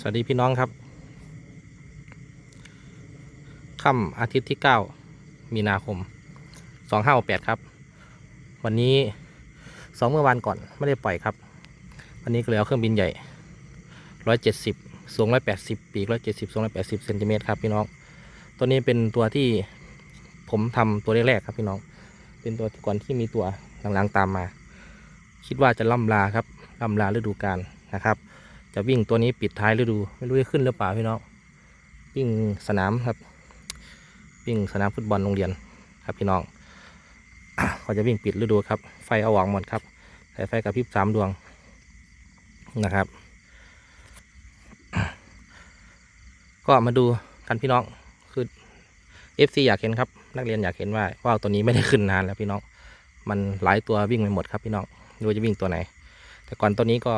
สวัสดีพี่น้องครับค่ำอาทิตย์ที่ 9 มีนาคม 2568 ครับ วันนี้สองเมื่อวานก่อนไม่ได้ปล่อยครับ วันนี้ก็เลยเอาเครื่องบินใหญ่ 170 สูง 180 ปีก 170 สูง 180 เซนติเมตรครับพี่น้อง ตัวนี้เป็นตัวที่ผมทำตัวแรกๆครับพี่น้อง เป็นตัวก่อนที่มีตัวหลังๆตามมา คิดว่าจะล่ำลาครับล่ำลาฤดูกาลนะครับ จะวิ่งตัวนี้ปิดท้ายฤดู ไม่รู้จะขึ้นหรือเปล่าพี่น้องวิ่งสนามครับ วิ่งสนามฟุตบอลโรงเรียนครับพี่น้องเขาจะวิ่งปิดฤดูครับ ไฟเอาหวังหมดครับสายไฟกระพริบสามดวงนะครับ ก็มาดูกันพี่น้องคือ FC อยากเห็นครับ นักเรียนอยากเห็นว่าว่าวตัวนี้ไม่ได้ขึ้นนานแล้วพี่น้อง มันหลายตัววิ่งไปหมดครับพี่น้องไม่รู้จะวิ่งตัวไหน แต่ก่อนตัวนี้ก็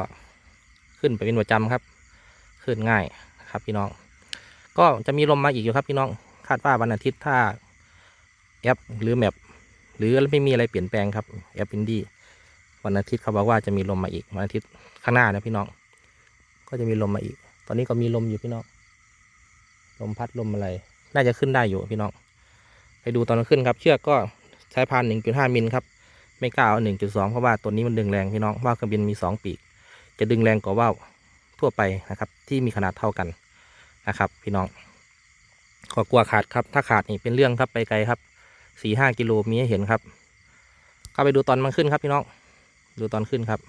ขึ้นไปเป็นประจำครับ ขึ้นง่ายครับพี่น้อง ก็จะมีลมมาอีกอยู่ครับพี่น้อง คาดว่าวันอาทิตย์ถ้าแอปหรือแมปหรือไม่มีอะไรเปลี่ยนแปลงครับแอปอินดี้วันอาทิตย์เขาบอกว่าจะมีลมมาอีกวันอาทิตย์ข้างหน้านะพี่น้อง ก็จะมีลมมาอีก ตอนนี้ก็มีลมอยู่พี่น้อง ลมพัดลมอะไร น่าจะขึ้นได้อยู่พี่น้อง ไปดูตอนขึ้นครับ เชือกก็ใช้พันหนึ่งจุดห้ามิลครับ ไม่กล้าเอาหนึ่งจุดสองเพราะว่าตัวนี้มันดึงแรงพี่น้องว่าเครื่องบินมีสองปีก จะดึงแรงกว่าว่าวทั่วไปนะครับ ที่มีขนาดเท่ากันนะครับ พี่น้องขอกลัวขาดครับ ถ้าขาดนี่เป็นเรื่องครับไปไกลครับสี่ห้ากิโลมีให้เห็นครับ เข้าไปดูตอนมันขึ้นครับพี่น้อง ดูตอนขึ้นครับ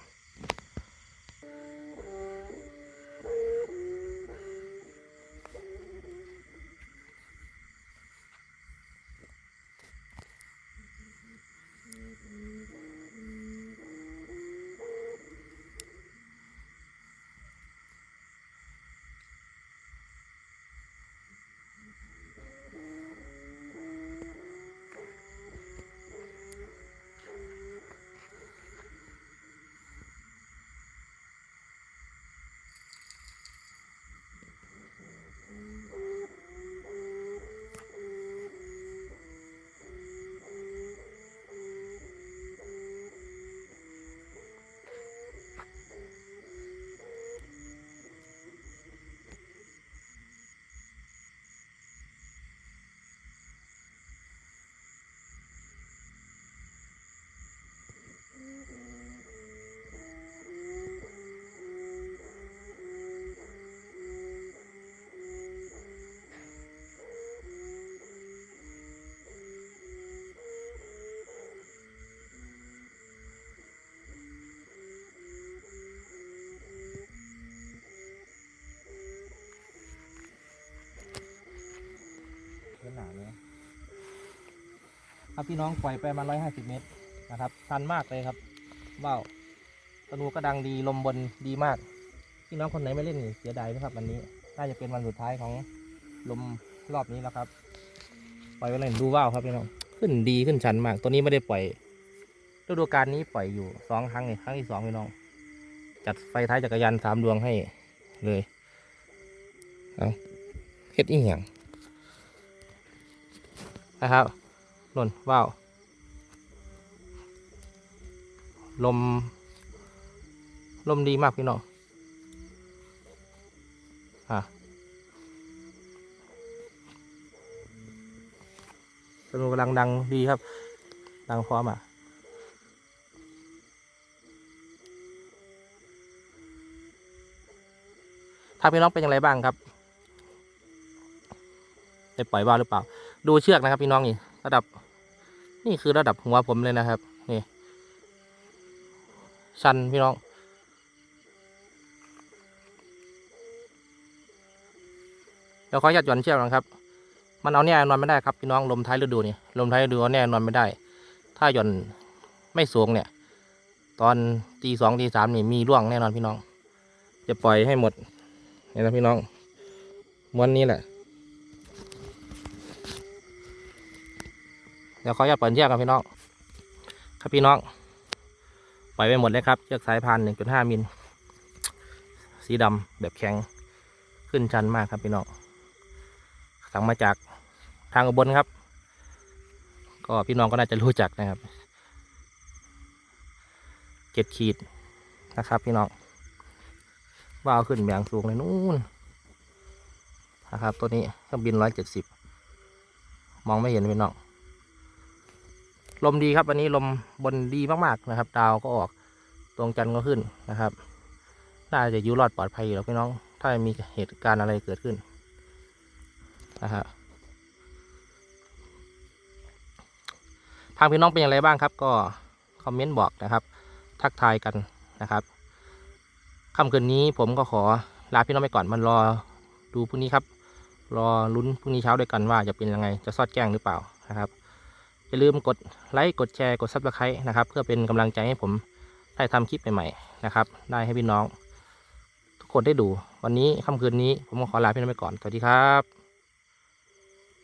ครับพี่น้องปล่อยไปมาร้อยห้าสิบเมตรนะครับชันมากเลยครับว้าวธนูก็ดังดีลมบนดีมาก พี่น้องคนไหนไม่เล่นนี่เสียดายนะครับวันนี้น่าจะเป็นวันสุดท้ายของลมรอบนี้แล้วครับ ปล่อยไปเลยดูว้าวครับพี่น้องขึ้นดีขึ้นชันมาก ตัวนี้ไม่ได้ปล่อยฤดูกาลนี้ปล่อยอยู่สองครั้งนี่ครั้งที่สองพี่น้อง จัดไฟท้ายจักรยานสามดวงให้เลยเอาเฮ็ดอีหยังนะครับ นนว้าว ลม ลมดีมากพี่น้อง อะสนุกกำลังดังดีครับ ดังพร้อมอะถ้าพี่น้องเป็นอย่างไรบ้างครับได้ปล่อยว่าวหรือเปล่า ดูเชือกนะครับพี่น้องนี่ ระดับ นี่คือระดับหัวผมเลยนะครับ นี่ชันพี่น้อง เดี๋ยวขออนุญาตหย่อนเชือกนะครับ มันเอาแน่นอนไม่ได้ครับพี่น้องลมท้ายฤดูนี่ลมท้ายฤดูเอาแน่นอนไม่ได้ ถ้าหย่อนไม่สูงเนี่ย ตอนตีสองตีสามนี่มีร่วงแน่นอนพี่น้อง จะปล่อยให้หมดนี่นะพี่น้องม้วนนี้แหละ เดี๋ยวขออนุญาตปล่อยเชือกครับพี่น้อง ครับพี่น้อง ปล่อยไปหมดเลยครับเชือกสายพานหนึ่งจุดห้ามิล สีดำแบบแข็ง ขึ้นชันมากครับพี่น้อง สั่งมาจากทางอุบลครับ ก็พี่น้องก็น่าจะรู้จักนะครับ เจ็ดขีดนะครับพี่น้องว่าวขึ้นแบงสูงเลยนู่นนะครับ ตัวนี้เครื่องบินร้อยเจ็ดสิบมองไม่เห็นพี่น้อง ลมดีครับวันนี้ลมบนดีมากๆนะครับ ดาวก็ออกดวงจันทร์ก็ขึ้นนะครับน่าจะอยู่รอดปลอดภัยอยู่แล้วพี่น้อง ถ้ามีเหตุการณ์อะไรเกิดขึ้นนะฮะทางพี่น้องเป็นอย่างไรบ้างครับ ก็คอมเมนต์บอกนะครับ ทักทายกันนะครับค่ำคืนนี้ผมก็ขอลาพี่น้องไปก่อนมันรอดูพรุ่งนี้ครับ รอลุ้นพรุ่งนี้เช้าด้วยกันว่าจะเป็นยังไง จะซอดแจ้งหรือเปล่านะครับ อย่าลืมกดไลค์กดแชร์กดซับสไครต์นะครับ เพื่อเป็นกำลังใจให้ผมได้ทำคลิปใหม่ๆนะครับ ได้ให้พี่น้อง ทุกคนได้ดู วันนี้ค่ำคืนนี้ผมขอลาพี่น้องไปก่อนสวัสดีครับ